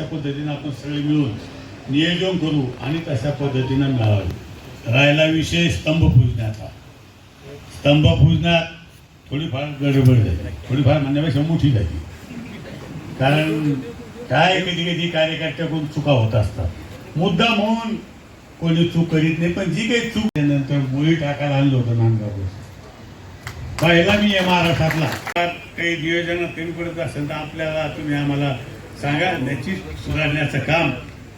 अशा पद्धतीनं आपण सगळे मिळून नियोजन करू आणि तशा पद्धतीनं मिळावे. राहिला विषय स्तंभ पूजण्याचा स्तंभ पूजनात थोडीफार गडबड झाली थोडीफार म्हणण्यापेक्षा मोठी झाली. कारण काय कधी कधी कार्यकर्त्याकडून चुका होत असतात. मुद्दा म्हणून कोणी चूक करीत नाही पण जी काही चूक त्यानंतर मुळी टाकायला आणलं होतं नांदगाव पहिला मी आहे महाराष्ट्रातला. काही नियोजन कमी पडत असेल तर आपल्याला तुम्ही आम्हाला सांगा त्याची सुधारण्याचं काम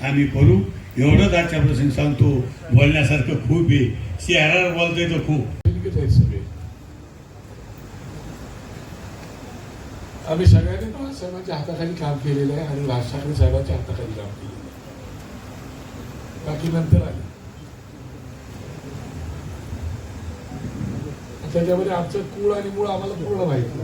आम्ही करू. एवढंच आजच्या प्रसंगी सांगतो बोलण्यासारखं खूप आहे. शहरावर बोलतोय तर खूप. सगळे. आम्ही सगळ्यांनी बाळासाहेबांच्या हाताखाली काम केलेलं आहे आणि राज ठाकरे साहेबांच्या हाताखाली काम केलेलं आहे. बाकी नंतर आले. त्याच्यामध्ये आमचं कुळ आणि मूळ आम्हाला पूर्ण माहिती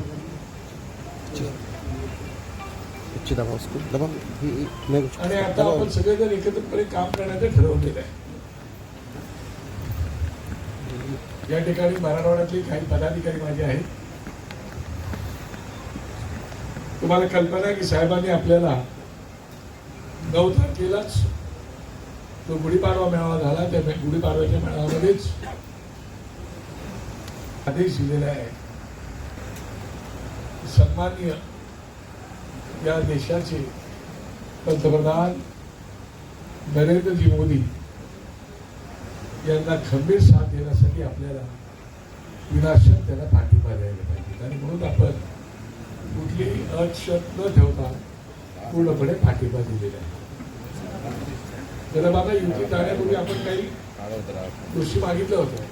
अच्छी दबाव दबाव कुछ आणि आता दबाव- आपण सगळेजण एकत्रितपणे काम करण्याचं ठरवलेलं आहे. या ठिकाणी मराठवाड्यातले काही पदाधिकारी माझे आहेत. तुम्हाला कल्पना आहे की साहेबांनी आपल्याला नऊ तारखेलाच जो गुढीपाडवा मेळावा झाला त्या मे- गुढीपाडव्याच्या मेळाव्यामध्येच आदेश दिलेला आहे. सन्माननीय या देशाचे पंतप्रधान नरेंद्रजी मोदी यांना खंबीर साथ देण्यासाठी आपल्याला विनाशक त्यांना पाठिंबा द्यायला पाहिजे. आणि म्हणून आपण कुठलीही अट न ठेवता पूर्णपणे पाठिंबा दिलेला आहे. तर बाबा युती जाण्यापूर्वी आपण काही गोष्टी मागितलं होतं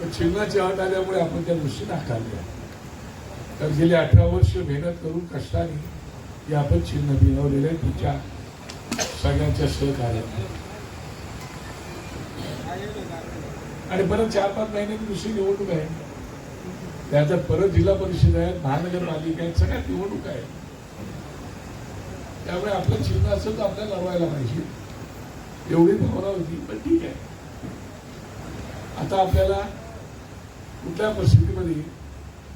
पण चिन्हाची अट आल्यामुळे आपण त्या गोष्टी नाकारल्या. तर गेली अठरा वर्ष मेहनत करून कष्टाने हे आपण चिन्ह मिळवलेले आहे. तिच्या सगळ्यांच्या सहकार्याने. आणि परत चार पाच महिन्यात दुसरी निवडणूक आहे. त्याचा परत जिल्हा परिषद आहे महानगरपालिका आहेत सगळ्यात निवडणूक आहे. त्यामुळे आपलं चिन्ह असेल तर आपल्याला लढवायला पाहिजे. एवढी भावना होती पण ठीक आहे. आता आपल्याला कुठल्या परिस्थितीमध्ये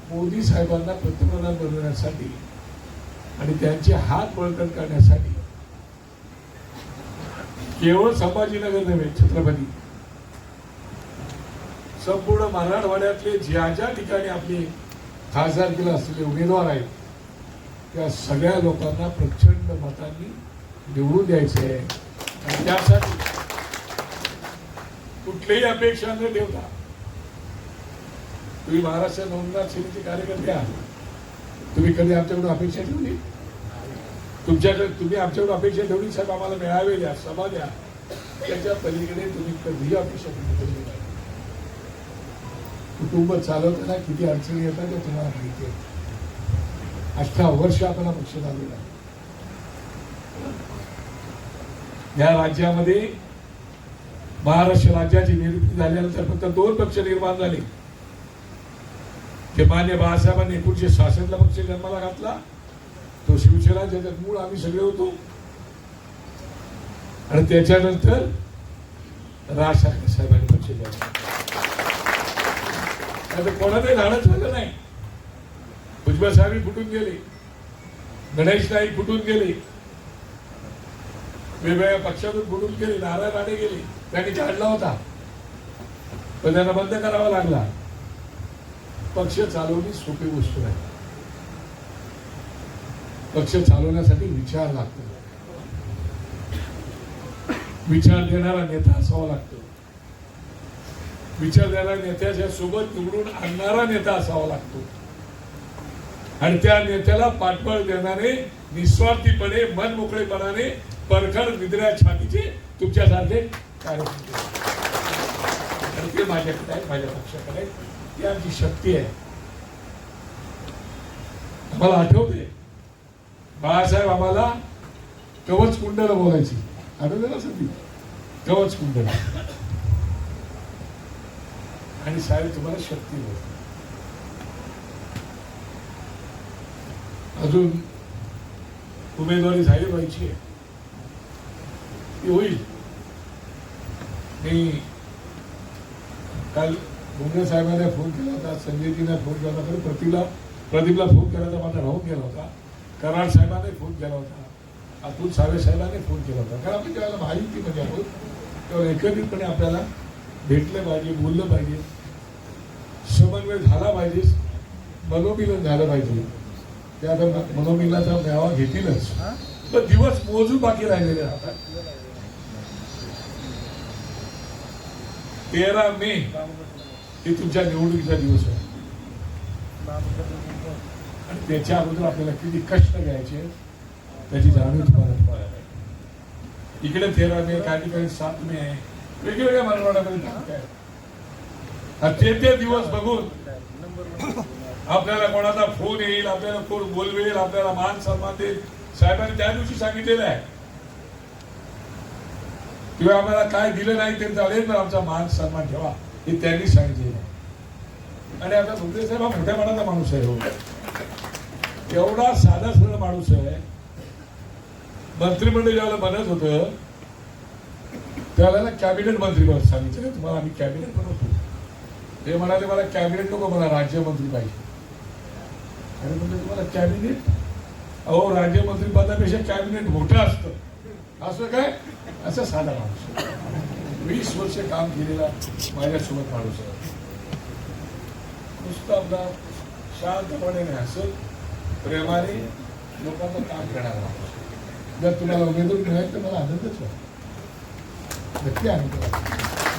मोदी साहेबांना पंतप्रधान बनवण्यासाठी आणि त्यांचे हात बळकट करण्यासाठी. केवळ संभाजीनगर नव्हे छत्रपती. संपूर्ण मराठवाड्यातले ज्या ज्या ठिकाणी आपले खासदारकीला असलेले उमेदवार आहेत त्या सगळ्या लोकांना प्रचंड मतांनी निवडून द्यायचे आहे. आणि त्यासाठी कुठलीही अपेक्षा न ठेवता तुम्ही महाराष्ट्र नोंदणार सेनेचे कार्यकर्ते आहात. तुम्ही कधी आमच्याकडून अपेक्षा ठेवली? तुमच्याकडे तुम्ही आमच्याकडून अपेक्षा ठेवली साहेब आम्हाला मिळावे द्या सभा द्या. त्याच्या पलीकडे तुम्ही कधीही अपेक्षा ठेवली नाही. कुटुंब चालवताना किती अडचणी येतात ते तुम्हाला माहिती आहे. अठरा वर्ष आपण हा पक्ष चालवला. या राज्यामध्ये महाराष्ट्र राज्याची निर्मिती झाल्यानंतर फक्त दोन पक्ष निर्माण झाले. ते मान्य बाळासाहेबांनी एकोणीशे सहासष्टला पक्ष जन्माला घातला तो शिवसेना ज्याच्यात मूळ आम्ही सगळे होतो आणि त्याच्यानंतर राज ठाकरे साहेबांनी पक्ष जन्माला आता कोणाचंही झालं नाही भुजबळ साहेब फुटून गेले गणेश नाईक फुटून गेले वेगवेगळ्या पक्षातून फुटून गेले नारायण राणे गेले त्यांनी काढला होता पण त्यांना बंद करावा लागला पक्ष चालवणे सोपी गोष्ट नाही. पक्ष चालवण्यासाठी विचार लागतो. विचार देणारा नेता असावा लागतो. विचार देणाऱ्या नेत्याच्या सोबत निवडून आणणारा नेता असावा लागतो. आणि त्या नेत्याला पाठबळ देणारे निस्वार्थीपणे मन मोकळेपणाने परखड निद्रा छातीचे तुमच्यासारखे कार्यकर्ते. आणि ते माझ्याकडे आहेत माझ्या पक्षाकडे ती आमची शक्ती आहे. आम्हाला आठवते. बाळासाहेब आम्हाला कवच कुंडला बोलायची. आठवते ना सध्या कवच कुंडल. आणि साहेब तुम्हाला शक्ती बोलते अजून उमेदवारी झाली व्हायची आहे ती होईल. मी काल भुमरे साहेबांना फोन केला होता संजयजींना फोन केला होता प्रतीला प्रदीपला फोन केला माझा राहून गेला होता. कराड साहेबांनाही फोन केला होता. अतुल सावे साहेबांनी फोन केला होता. कारण आपण ज्यावेळेला महायुतीमध्ये आहोत तेव्हा एकत्रितपणे आपल्याला भेटलं पाहिजे बोललं पाहिजे. समन्वय झाला पाहिजे. मनोमिलन झालं पाहिजे. त्या आता मनोमिलनाचा मेळावा घेतीलच. पण दिवस मोजून बाकी राहिलेले राहतात. तेरा मे. हे तुमच्या निवडणुकीचा दिवस आहे. आणि त्याच्या अगोदर आपल्याला किती कष्ट घ्यायचे त्याची जाणीव तुम्हाला पाहिजे. इकडे तेरा मे काही ठिकाणी सात मे आहे. वेगवेगळ्या मराठवाड्यामध्ये आणि ते ते दिवस बघून आपल्याला कोणाचा फोन येईल आपल्याला कोण बोलवेल आपल्याला मान सन्मान देईल. साहेबांनी त्या दिवशी सांगितलेलं आहे. किंवा आम्हाला काय दिलं नाही ते चालेल पण आमचा मान सन्मान ठेवा. हे त्यांनी सांगितलेलं आणि आता भुमरे साहेब हा मोठ्या मनाचा माणूस आहे हो. एवढा साधा सरळ माणूस आहे. मंत्रिमंडळ ज्याला बनत होतं त्याला कॅबिनेट मंत्री बनत सांगितलं. तुम्हाला आम्ही कॅबिनेट बनवतो. ते म्हणाले मला कॅबिनेट नको मला राज्यमंत्री पाहिजे. अरे म्हणजे तुम्हाला कॅबिनेट? अहो राज्यमंत्री पदापेक्षा कॅबिनेट मोठं असतं. असं काय? असं साधा माणूस वीस वर्ष काम केलेला माझ्यासोबत माणूस आहे. नुसतं आपला शांतपणे हसत प्रेमाने लोकांचं काम करणार माणूस जर तुम्हाला उमेदवार मिळाली तर मला आनंदच वाटतो. नक्की आनंद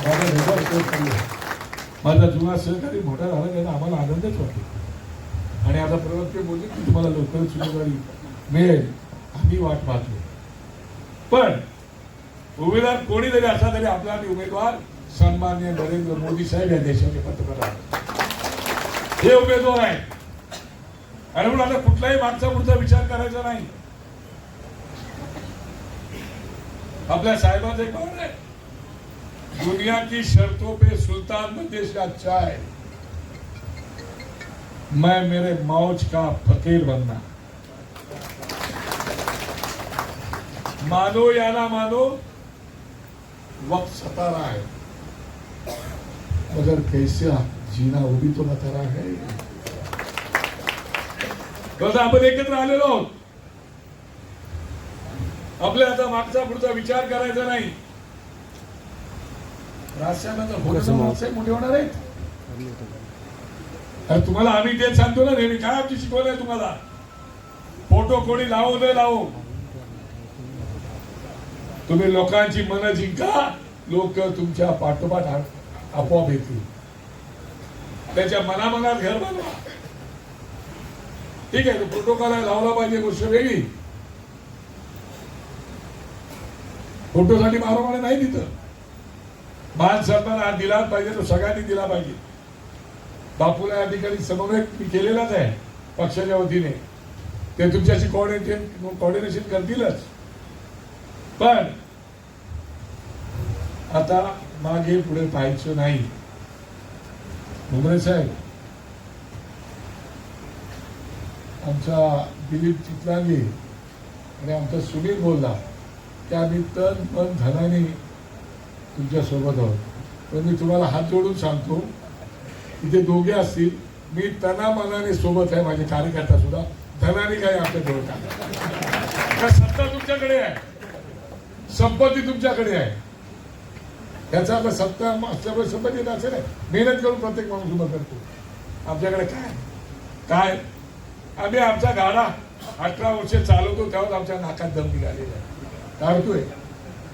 माझा वेगळा सहकारी माझा जुना सहकारी मोठा झाला त्याचा आम्हाला आनंदच वाटतो. आणि आता प्रवक्ते बोलले की तुम्हाला लवकरच उमेदवारी मिळेल. आम्ही वाट पाहतो पण उमेदवार कोणी जरी असला तरी आपला आम्ही उमेदवार सन्मान्य नरेंद्र मोदी साहेब या देशाचे पंतप्रधान. हे उमेदवार आहेत. आणि म्हणून आता कुठलाही मागचा पुढचा विचार करायचा नाही. आपल्या साहेबांचे कोण आहे दुनिया की शर्तों पे सुल्तान बंदिश अच्छा है मैं मेरे मौज का फकीर बनना. मानो या ना मानो वक्त सता रहा है मगर कैसे जीना वो भी तो बता रहा है। कसं आपण एकत्र आलेलो आहोत. आपल्या आता मागचा पुढचा विचार करायचा नाही. राजकारणाचा मोठे होणार आहेत. अरे तुम्हाला आम्ही तेच सांगतो ना नेहमी काय आमची शिकवलं आहे तुम्हाला? फोटो कोणी लावो न लावो. तुम्ही लोकांची मन जिंका. लोक तुमच्या पाठोपाठ आपोआप येतील. त्याच्या मनामनात घर बनवा ठीक आहे तो प्रोटोकॉल आहे लावला पाहिजे गोष्ट वेगळी. फोटोसाठी मारोमारी नाही तिथं. मान सन्मान हा दिलाच पाहिजे तो सगळ्यांनी दिला पाहिजे. बापूला या ठिकाणी समन्वय मी केलेलाच आहे पक्षाच्या वतीने. ते तुमच्याशी कॉर्डिनेशन कोऑर्डिनेशन करतीलच. पण आता मागे पुढे पाहायचं नाही. भुमरे साहेब आमचा दिलीप चितलांगी आणि आमचा सुनील बोलला की आम्ही तन पण धनाने तुमच्यासोबत आहोत. पण मी तुम्हाला हात जोडून सांगतो इथे दोघे असतील मी तना मनाने सोबत आहे माझे कार्यकर्ता सुद्धा धनाने काही आपल्या जवळ का सत्ता तुमच्याकडे आहे. संपत्ती तुमच्याकडे आहे. याचा आपला सत्ता असल्यामुळे संपत्ती येत असेल. मेहनत करून प्रत्येक माणूस उभा करतो. आमच्याकडे काय काय? आम्ही आमचा गाडा अठरा वर्ष चालवतो तेव्हा आमच्या नाकात दम निघालेला आहे. काढतोय.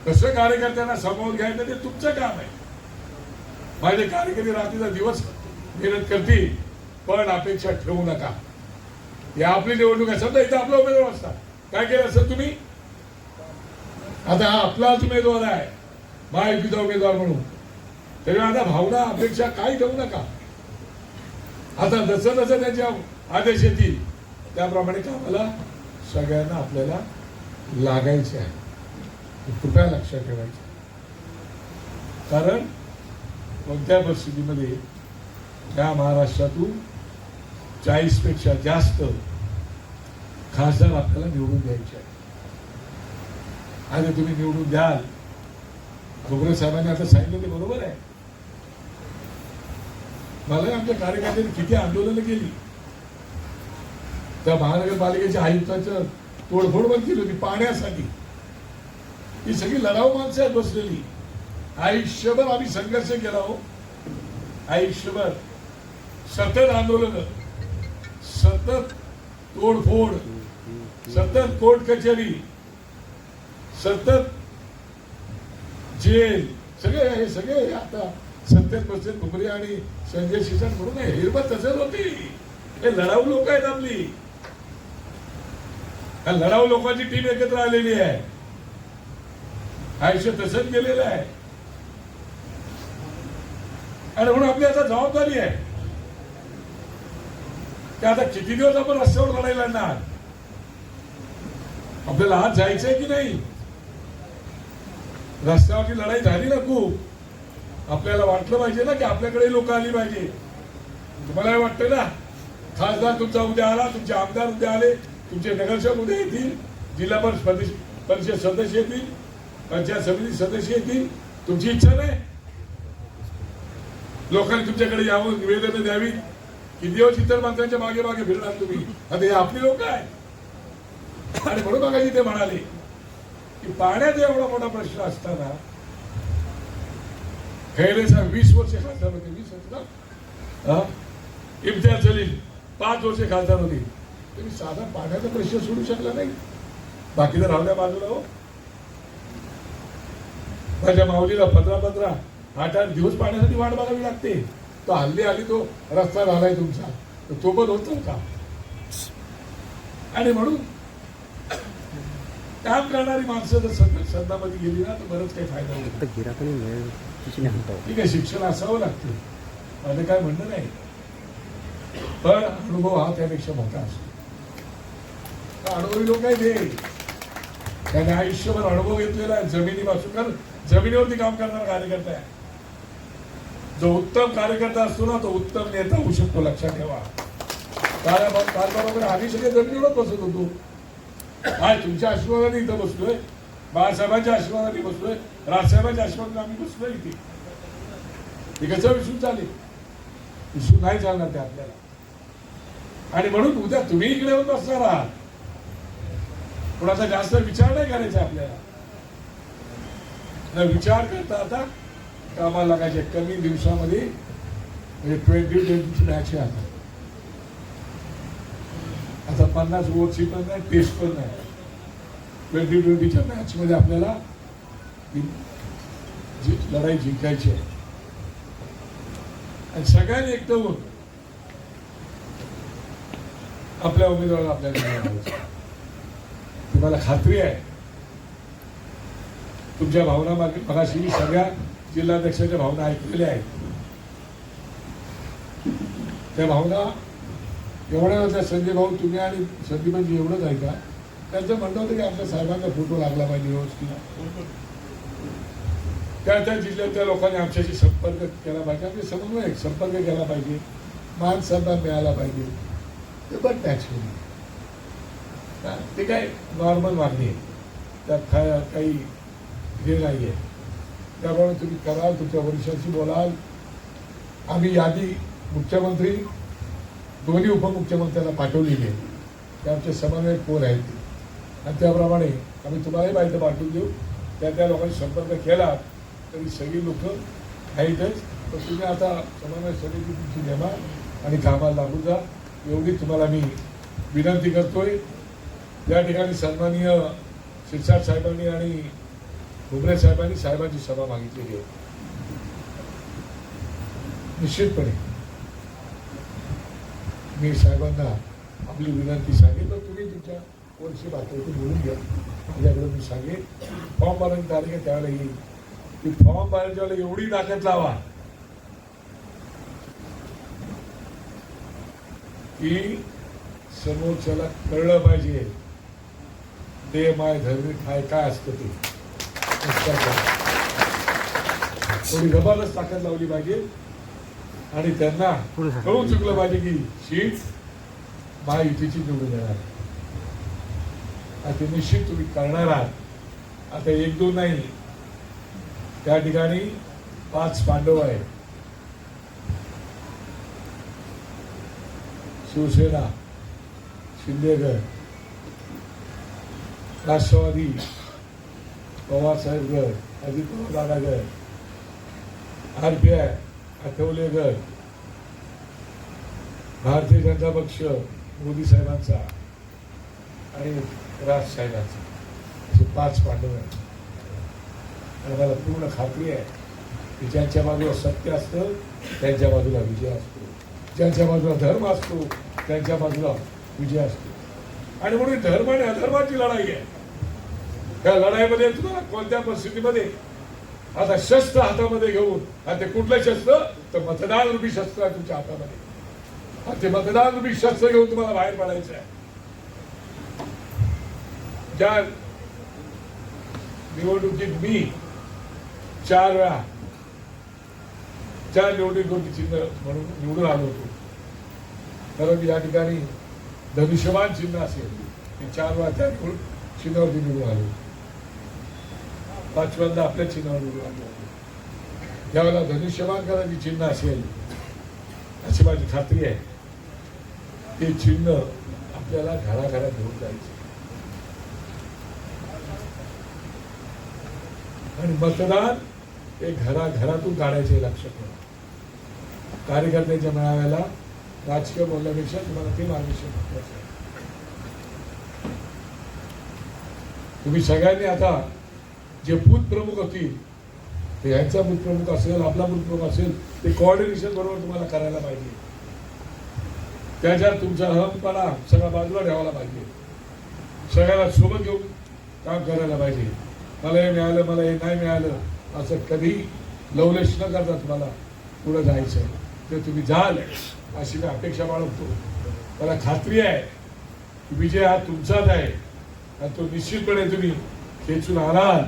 कसं कार्यकर्त्यांना समोर घ्यायचं ते तुमचं काम आहे. माझे कार्यकर्ते रात्रीचा दिवस मेहनत करतील पण अपेक्षा ठेवू नका. या आपली निवडणूक आहे. समजा इथं आपला उमेदवार असता काय केलं असं तुम्ही? आता हा आपलाच उमेदवार आहे. महायुतीचा उमेदवार म्हणून. त्यामुळे आता भावना अपेक्षा काही ठेवू नका. आता जसं जसं त्याचे आदेश येतील त्याप्रमाणे कामाला सगळ्यांना आपल्याला लागायचे आहे. कृपया लक्षात ठेवायचं कारण कोणत्या परिस्थितीमध्ये त्या महाराष्ट्रातून चाळीसपेक्षा जास्त खासदार आपल्याला निवडून द्यायचे आहे आणि तुम्ही निवडून द्याल. खोबरे साहेबांनी आता सांगितलं ते बरोबर आहे. मला आमच्या कार्यकर्त्यांनी किती आंदोलनं केली. त्या महानगरपालिकेच्या आयुक्ताचं तोडफोड पण केली होती पाण्यासाठी. ही सगळी लढाऊ माणसं आहेत बसलेली. आयुष्यभर आम्ही संघर्ष केला हो. आयुष्यभर. सतत आंदोलन. सतत तोडफोड. सतत कोर्ट कचेरी. सतत जेल सगळे हे सगळे आता सत्तेत बसले भुमरे आणि संजय शिसन म्हणून हिरवत हिरबत तसंच होती. हे लढाऊ लोक आहेत आपली. या लढाऊ लोकांची टीम एकत्र आलेली आहे. आयुष्य तसंच गेलेलं आहे. आणि म्हणून आपली आता जबाबदारी आहे. की आता किती दिवस आपण रस्त्यावर लढाई लढणार? आपल्याला आज जायचंय की नाही? रस्त्यावरची लढाई झाली ना खूप. आपल्याला वाटलं पाहिजे ना की आपल्याकडे लोक आली पाहिजे. तुम्हाला वाटतं ना? खासदार तुमचा उद्या आला तुमचे आमदार उद्या आले तुमचे नगरसेवक उद्या येतील जिल्हा परिषद परिषद सदस्य येतील पंचायत समिती सदस्य येतील. तुमची इच्छा नाही? लोकांनी तुमच्याकडे यावं निवेदन द्यावी किती दिवस इतर माणसांच्या मागे मागे फिरणार तुम्ही? आता हे आपली लोक आहे आणि म्हणून बघा ते म्हणाले की पाण्याचा एवढा मोठा प्रश्न असताना खैरे साहेब वीस वर्ष खासदार होते वीस वर्ष ना हा? इम्तियाज जलील पाच वर्ष खासदार होते. तुम्ही साधा पाण्याचा प्रश्न सोडू शकला नाही. बाकीचं राहू बाजूला हो. माझ्या माऊलीला पंधरा पंधरा आठ आठ दिवस पाण्यासाठी वाट बघावी लागते. तो हल्ली आली तो रस्ता झालाय तुमचा. तर तो पण होतो का? आणि म्हणून काम करणारी माणसं जर सद- सदनामध्ये गेली ना तर बरंच काही फायदा होईल. आता गिराकणी मिळेल ठीक आहे शिक्षण असावं लागतं. माझं काय म्हणणं नाही. पण अनुभव हा त्यापेक्षा मोठा असतो. अनुभवी लोक आहे ते त्याने आयुष्यभर अनुभव घेतलेला आहे. जमिनीपासून कारण जमिनीवरती काम करणारा कार्यकर्ता आहे. जो उत्तम कार्यकर्ता असतो ना तो उत्तम नेता होऊ शकतो. लक्षात ठेवा. काल काल बरोबर आम्ही सगळे जमिनीवरच बसत होतो. काय तुमच्या आशीर्वादाने इथं बसलोय बाळासाहेबांच्या आशीर्वादाने बसलोय राजसाहेबांच्या आशीर्वादाने आम्ही बसलोय इथे हे कसं विसरून चालेल विसरून नाही चालणार ते आपल्याला आणि म्हणून उद्या तुम्ही इकडे येऊन बसणार आहात कोणाचा जास्त विचार नाही करायचा आपल्याला विचार करता आता कामाला लागायचे कमी दिवसामध्ये म्हणजे ट्वेंटी ट्वेंटीची मॅच आहे आता आता पन्नास ओव्हरची पण नाही टेस्ट पण नाही. ट्वेंटी ट्वेंटीच्या मॅचमध्ये आपल्याला जी लढाई जिंकायची आहे. आणि सगळ्यांनी एकदम आपल्या उमेदवाराला आपल्याला तुम्हाला खात्री आहे. तुमच्या भावना मागे मगाशी सगळ्या जिल्हाध्यक्षाच्या भावना ऐकलेल्या आहेत. त्या भावना एवढ्या त्या संजय भाऊ तुम्ही आणि संदीपांची एवढंच आहे का त्यांचं म्हणणं होतं की आपल्या साहेबांचा फोटो लागला पाहिजे व्यवस्थित. त्या त्या जिल्ह्यातल्या लोकांनी आमच्याशी संपर्क केला पाहिजे. आमचे समन्वय संपर्क केला पाहिजे. मान सन्मान मिळाला पाहिजे. ते पण नॅचरली ते काय नॉर्मल मागणी आहे. त्यात काय काही हे नाही आहे त्यामुळे तुम्ही कराल तुमच्या वरिष्ठांशी बोलाल. आम्ही यादी मुख्यमंत्री दोन्ही उपमुख्यमंत्र्यांना पाठवलेली आहे. ते आमचे समन्वय कोण आहेत. ते. आणि त्याप्रमाणे आम्ही तुम्हालाही माहिती पाठवून देऊ. त्या त्या लोकांशी संपर्क केला तरी सगळी लोक आहेतच. तर तुम्ही आता समन्वय समिती तुमची नेमा आणि कामाला लागू जा. एवढी तुम्हाला मी विनंती करतोय. या ठिकाणी सन्माननीय शिरसाट साहेबांनी आणि भुमरे साहेबांनी साहेबांची सभा मागितलेली आहे. निश्चितपणे. मी साहेबांना आपली विनंती सांगेल तर तुम्ही तुमच्या कोणशी बातमी बोलून घ्या. माझ्याकडे मी सांगेन. फॉर्म भरायची तारीख आहे त्यावेळेला येईल ती फॉर्म भरायच्या वेळेला एवढी ताकद लावा. की समोरच्याला कळलं पाहिजे. दे माय धर्मी काय काय असतं ते. थोडी जबरदस्त ताकद लावली पाहिजे. आणि त्यांना कळून चुकलं पाहिजे की शीट महायुतीची निवडून येणार. आता निश्चित तुम्ही करणार आहात. आता एक दोन नाही. त्या ठिकाणी पाच पांडव आहे शिवसेना शिंदे गट राष्ट्रवादी पवारसाहेब गट अजित पवार दादा गट आर पी आय आठवले गट भारतीय जनता पक्ष मोदी साहेबांचा आणि राज साहेबांचा. असे पाच पांडव आहेत. आणि मला पूर्ण खात्री आहे की ज्यांच्या बाजूला सत्य असतं त्यांच्या बाजूला विजय असतो. ज्यांच्या बाजूला धर्म असतो त्यांच्या बाजूला विजय असतो. आणि म्हणून धर्म आणि अधर्माची लढाई आहे. त्या लढाईमध्ये तुम्हाला कोणत्या परिस्थितीमध्ये आता शस्त्र हातामध्ये घेऊन आणि ते कुठलं शस्त्र? तर मतदान रूपी शस्त्र आहे तुमच्या हातामध्ये. आणि ते मतदान रूपी शस्त्र घेऊन तुम्हाला बाहेर पडायचं आहे. ज्या निवडणुकीत मी चार वेळा चार निवडणुकीवरती चिन्ह म्हणून निवडून आलो होतो कारण या ठिकाणी धनुष्यमान चिन्ह असेल. चार वेळा त्या निवडून चिन्हावरती निवडून आलो पाचव्यांदा आपल्या चिन्हावर निवडून आलो ज्यावेळेला धनुष्यमान करायची चिन्ह असेल अशी माझी खात्री आहे. ते चिन्ह आपल्याला घराघरात घेऊन जायचे. आणि मतदान हे घराघरातून काढायचे लक्षात ठेवा. कार्यकर्त्यांच्या मेळाव्याला राजकीय बोलण्यापेक्षा तुम्हाला ते मार्गदर्शन महत्वाचं आहे. तुम्ही सगळ्यांनी आता जे बूथ प्रमुख असतील ते यांचा बूथ प्रमुख असेल आपला बूथ प्रमुख असेल ते कॉर्डिनेशन बरोबर तुम्हाला करायला पाहिजे. त्याच्यात तुमचा अहमपणा सगळ्या बाजूला ठेवायला पाहिजे. सगळ्याला सोबत घेऊन काम करायला पाहिजे. मला हे मिळालं मला हे नाही मिळालं असं कधी लवलेश न करता तुम्हाला पुढं जायचं आहे. ते तुम्ही जाल अशी मी अपेक्षा बाळगतो. मला खात्री आहे की विजय हा तुमचाच आहे. आणि तो निश्चितपणे तुम्ही खेचून आणाल.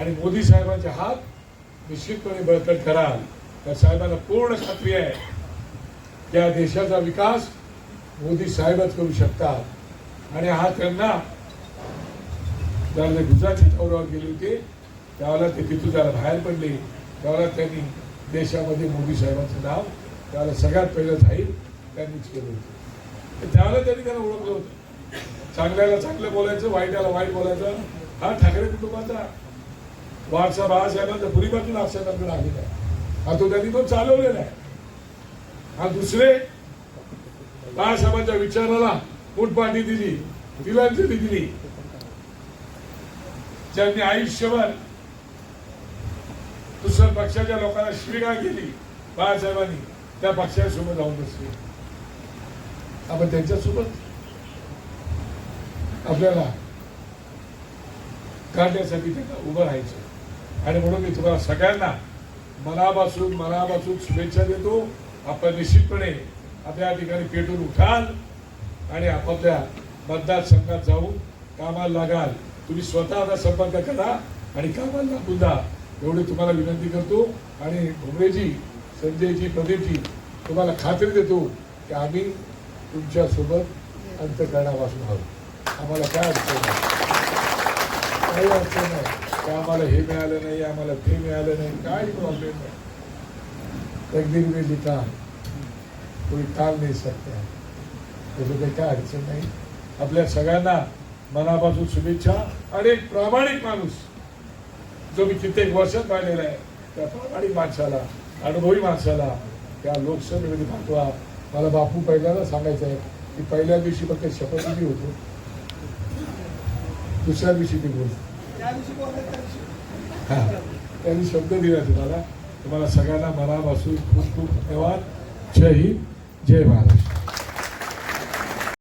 आणि मोदी साहेबांचे हात निश्चितपणे बळकट कराल. त्या साहेबांना पूर्ण खात्री आहे. या देशाचा विकास मोदी साहेबच करू शकतात. आणि हा त्यांना ज्यावेळेला गुजरातच्या दौऱ्यावर गेले होते त्यावेळेला ते तिथून त्याला बाहेर पडले. त्यावेळेला त्यांनी देशामध्ये मोदी साहेबांचं नाव त्यावेळेला सगळ्यात पहिलं जाहीर त्यांनीच केलं होतं. त्यावेळेला त्यांनी त्यांना ओळखलं होतं. चांगल्याला चांगलं बोलायचं वाईटाला वाईट बोलायचं. हा ठाकरे कुटुंबाचा वारसा बाळासाहेबांचा पुरीपासून आक्षेपांकडे आलेला आहे. हा तो त्यांनी तो चालवलेला आहे. हा दुसरे बाळासाहेबांच्या विचाराला पोटपाटी दिली तिलांजली दिली. ज्यांनी आयुष्यभर दुसऱ्या पक्षाच्या लोकांना शिवीगाळ केली बाळासाहेबांनी त्या पक्षासोबत जाऊन बसले. आपण त्यांच्यासोबत आपल्याला काढण्यासाठी त्यांना उभं राहायचं. आणि म्हणून मी तुम्हाला सगळ्यांना मनापासून मनापासून शुभेच्छा देतो. आपण निश्चितपणे आपल्या ठिकाणी पेटून उठाल आणि आपापल्या मतदारसंघात जाऊन कामाला लागाल. तुम्ही स्वतः आता संपर्क करा आणि कामाला लागून जा. एवढी तुम्हाला विनंती करतो. आणि भुमरेजी संजयजी प्रदीपजी तुम्हाला खात्री देतो की आम्ही तुमच्यासोबत अंतकरणापासून आहोत. आम्हाला काय अडचण नाही. काही अडचण नाही. की आम्हाला हे मिळालं नाही आम्हाला ते मिळालं नाही काही प्रॉब्लेम नाही एक में लिखा कोणी टाल नाही सकता त्याचं काही काय अडचण नाही. आपल्या सगळ्यांना मनापासून शुभेच्छा आणि एक प्रामाणिक माणूस जो मी कित्येक वर्षात पाहिलेला आहे त्या प्रामाणिक माणसाला अनुभवी माणसाला त्या लोकसभेमध्ये पाठवा मला बापू पहिल्यांदा सांगायचं आहे की पहिल्या दिवशी फक्त शपथविधी होतो. दुसऱ्या दिवशी ती बोल हां त्यांनी शब्द दिला तुम्हाला. तुम्हाला सगळ्यांना मनापासून खूप खूप धन्यवाद जय हिंद जय महाराष्ट्र.